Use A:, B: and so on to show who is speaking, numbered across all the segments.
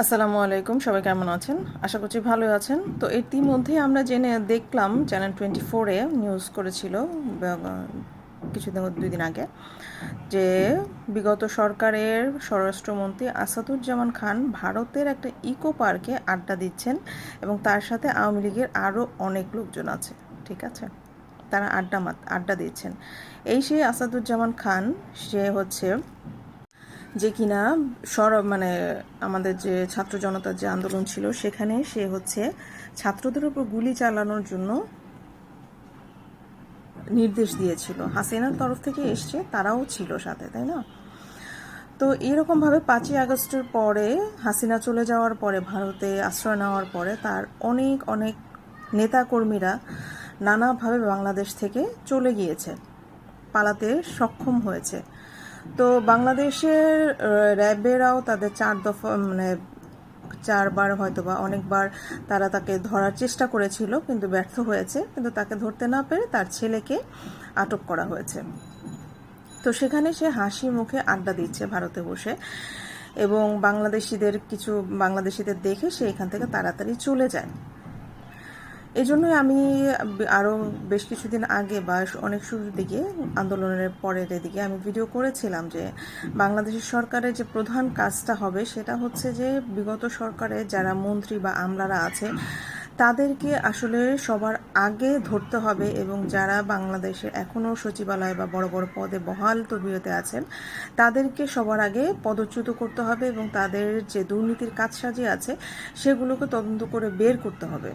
A: আসসালামু আলাইকুম, সবাই কেমন আছেন? আশা করছি ভালোই আছেন। তো ইতিমধ্যেই আমরা জেনে দেখলাম চ্যানেল টোয়েন্টি ফোরে নিউজ করেছিল কিছুদিন দুই দিন আগে, যে বিগত সরকারের স্বরাষ্ট্রমন্ত্রী আসাদুজ্জামান খান ভারতের একটা ইকো পার্কে আড্ডা দিচ্ছেন এবং তার সাথে আওয়ামী লীগের আরও অনেক লোকজন আছে, ঠিক আছে? তারা আড্ডা আড্ডা দিচ্ছেন। এই সেই আসাদুজ্জামান খান, সে হচ্ছে যে কিনা সর মানে আমাদের যে ছাত্র জনতার যে আন্দোলন ছিল, সেখানে সে হচ্ছে ছাত্রদের উপর গুলি চালানোর জন্য নির্দেশ দিয়েছিল। হাসিনার তরফ থেকে এসছে, তারাও ছিল সাথে, তাই না? তো এরকমভাবে পাঁচই আগস্টের পরে, হাসিনা চলে যাওয়ার পরে, ভারতে আশ্রয় নেওয়ার পরে, তার অনেক অনেক নেতাকর্মীরা নানাভাবে বাংলাদেশ থেকে চলে গিয়েছে, পালাতে সক্ষম হয়েছে। তো বাংলাদেশের র্যাবেরাও তাদের চার দফা মানে চারবার হয়তো বা অনেকবার তারা তাকে ধরার চেষ্টা করেছিল, কিন্তু ব্যর্থ হয়েছে। কিন্তু তাকে ধরতে না পেরে তার ছেলেকে আটক করা হয়েছে। তো সেখানে সে হাসি মুখে আড্ডা দিচ্ছে ভারতে বসে। এবং বাংলাদেশিদের কিছু, বাংলাদেশিদের দেখে সে এখান থেকে তাড়াতাড়ি চলে যায়। এই জন্যই আমি আরও বেশ কিছুদিন আগে বা অনেক শুরুর দিকে আন্দোলনের পরের দিকে আমি ভিডিও করেছিলাম যে বাংলাদেশের সরকারের যে প্রধান কাজটা হবে সেটা হচ্ছে যে বিগত সরকারে যারা মন্ত্রী বা আমলারা আছে, তাদেরকে আসলে সবার আগে ধরতে হবে এবং যারা বাংলাদেশের এখনও সচিবালয় বা বড় বড় পদে বহাল তবিয়তে আছেন, তাদেরকে সবার আগে পদচ্যুত করতে হবে এবং তাদের যে দুর্নীতির কাজ সাজিয়ে আছে, সেগুলোকে তদন্ত করে বের করতে হবে।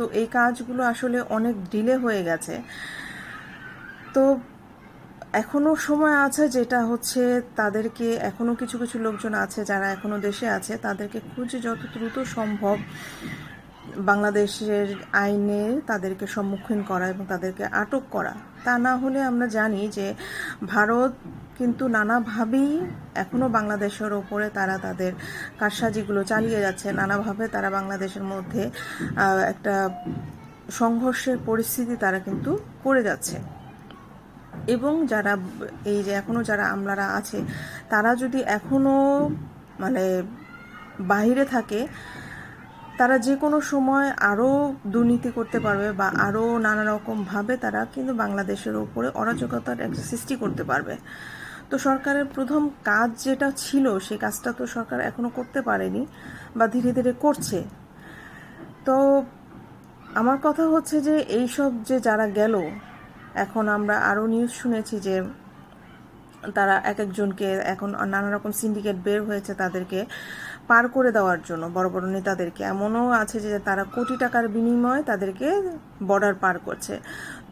A: তো এই কাজগুলো আসলে অনেক ডিলে হয়ে গেছে। তো এখনও সময় আছে যেটা হচ্ছে তাদেরকে, এখনও কিছু কিছু লোকজন আছে যারা এখনও দেশে আছে, তাদেরকে খুঁজে যত দ্রুত সম্ভব বাংলাদেশের আইনে তাদেরকে সম্মুখীন করা এবং তাদেরকে আটক করা। তা না হলে আমরা জানি যে ভারত কিন্তু নানাভাবেই এখনও বাংলাদেশের ওপরে তারা তাদের কারসাজিগুলো চালিয়ে যাচ্ছে। নানাভাবে তারা বাংলাদেশের মধ্যে একটা সংঘর্ষের পরিস্থিতি তারা কিন্তু করে যাচ্ছে। এবং যারা, এই যে এখনও যারা আমলারা আছে, তারা যদি এখনও মানে বাইরে থাকে তারা যে কোনো সময় আরও দুর্নীতি করতে পারবে বা আরও নানা রকমভাবে তারা কিন্তু বাংলাদেশের ওপরে অরাজকতার একটা সৃষ্টি করতে পারবে। তো সরকারের প্রথম কাজ যেটা ছিল, সেই কাজটা তো সরকার এখনও করতে পারেনি বা ধীরে ধীরে করছে। তো আমার কথা হচ্ছে যে এইসব যে যারা গেল, এখন আমরা আরও নিউজ শুনেছি যে তারা এক একজনকে এখন নানা রকম সিন্ডিকেট বের হয়েছে তাদেরকে। পার করে দেওয়ার জন্য, বড় বড় নেতাদেরকে। এমনও আছে যে তারা কোটি টাকার বিনিময়ে তাদেরকে বর্ডার পার করছে।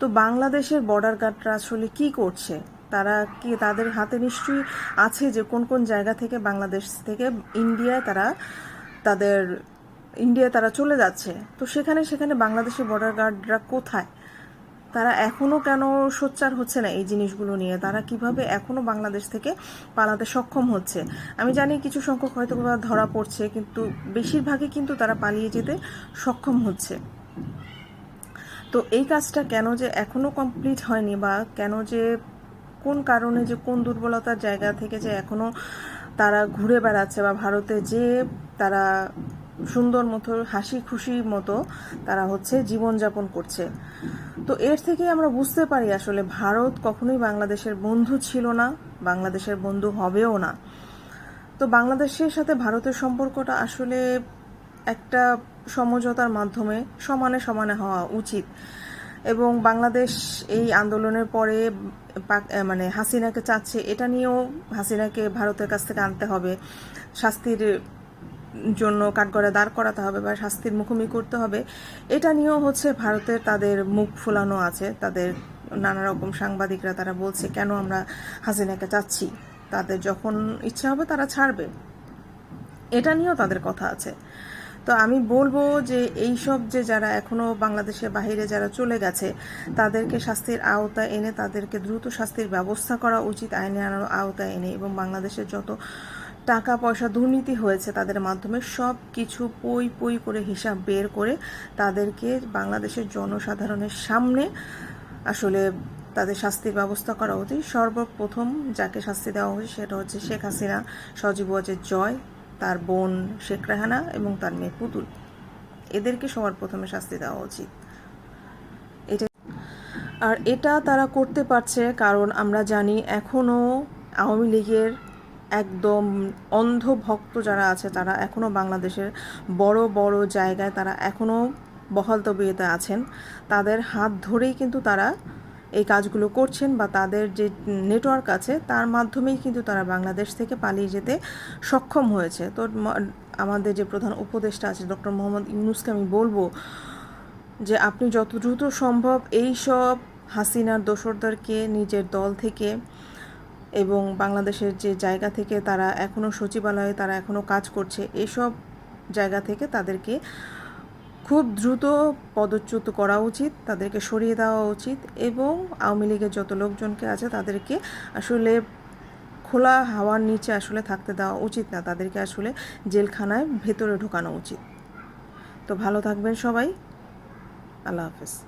A: তো বাংলাদেশের বর্ডার গার্ডরা আসলে কি করছে? তারা কি তাদের হাতে নিশ্চয়ই আছে যে কোন কোন জায়গা থেকে বাংলাদেশ থেকে ইন্ডিয়ায় তারা তাদের, ইন্ডিয়ায় তারা চলে যাচ্ছে? তো সেখানে সেখানে বাংলাদেশের বর্ডার গার্ডরা কোথায়? তারা এখনও কেন সোচ্চার হচ্ছে না এই জিনিসগুলো নিয়ে? তারা কীভাবে এখনও বাংলাদেশ থেকে পালাতে সক্ষম হচ্ছে? আমি জানি কিছু সংখ্যক হয়তো ধরা পড়ছে, কিন্তু বেশিরভাগই কিন্তু তারা পালিয়ে যেতে সক্ষম হচ্ছে। তো এই কাজটা কেন যে এখনও কমপ্লিট হয়নি বা কেন যে কোন কারণে যে কোন দুর্বলতার জায়গা থেকে যে এখনও তারা ঘুরে বেড়াচ্ছে বা ভারতে যে তারা সুন্দর মতো, হাসি খুশি মতো তারা হচ্ছে জীবনযাপন করছে। তো এর থেকে আমরা বুঝতে পারি আসলে ভারত কখনোই বাংলাদেশের বন্ধু ছিল না, বাংলাদেশের বন্ধু হবেও না। তো বাংলাদেশের সাথে ভারতের সম্পর্কটা আসলে একটা সমঝোতার মাধ্যমে সমানে সমানে হওয়া উচিত। এবং বাংলাদেশ এই আন্দোলনের পরে মানে হাসিনাকে চাচ্ছে, এটা নিয়েও হাসিনাকে ভারতের কাছ থেকে আনতে হবে। শাস্তির জন্য কাঠগড়ায় দাঁড় করাতে হবে বা শাস্তির মুখোমুখি করতে হবে, এটা নিয়েও হচ্ছে ভারতের তাদের মুখ ফোলানো আছে। তাদের নানা রকম সাংবাদিকরা তারা বলছে, কেন আমরা হাসিনাকে চাচ্ছি? তাদের যখন ইচ্ছা হবে তারা ছাড়বে। এটা নিয়েও তাদের কথা আছে। তো আমি বলব যে এই সব যে যারা এখনও বাংলাদেশের বাইরে যারা চলে গেছে, তাদেরকে শাস্তির আওতায় এনে তাদেরকে দ্রুত শাস্তির ব্যবস্থা করা উচিত, আইনের আওতায় এনে। এবং বাংলাদেশের যত টাকা পয়সা দুর্নীতি হয়েছে তাদের মাধ্যমে সব কিছু পই পই করে হিসাব বের করে তাদেরকে বাংলাদেশের জনসাধারণের সামনে আসলে তাদের শাস্তির ব্যবস্থা করা উচিত। সর্বপ্রথম যাকে শাস্তি দেওয়া উচিত সেটা হচ্ছে শেখ হাসিনা, সজীব ওয়াজের জয়, তার বোন শেখ রেহানা এবং তার মেয়ে পুতুল। এদেরকে সবার প্রথমে শাস্তি দেওয়া উচিত। এটা আর এটা তারা করতে পারছে কারণ আমরা জানি এখনও আওয়ামী লীগের একদম অন্ধ ভক্ত যারা আছে, তারা এখনও বাংলাদেশের বড় বড় জায়গায় তারা এখনও বহাল তবিয়তে আছেন। তাদের হাত ধরেই কিন্তু তারা এই কাজগুলো করছেন বা তাদের যে নেটওয়ার্ক আছে, তার মাধ্যমেই কিন্তু তারা বাংলাদেশ থেকে পালিয়ে যেতে সক্ষম হয়েছে। তো আমাদের যে প্রধান উপদেষ্টা আছে, ডক্টর মোহাম্মদ ইউনুসকে আমি বলব যে, আপনি যত দ্রুত সম্ভব এই সব হাসিনার দোসরদেরকে, নিজের দল থেকে এবং বাংলাদেশের যে জায়গা থেকে তারা এখনও সচিবালয়ে তারা এখনও কাজ করছে, এসব জায়গা থেকে তাদেরকে খুব দ্রুত পদচ্যুত করা উচিত, তাদেরকে সরিয়ে দেওয়া উচিত এবং আওয়ামী লীগের যত লোকজনকে আছে তাদেরকে আসলে খোলা হাওয়ার নিচে আসলে থাকতে দেওয়া উচিত না, তাদেরকে আসলে জেলখানায় ভেতরে ঢোকানো উচিত। তো ভালো থাকবেন সবাই, আল্লাহ হাফেজ।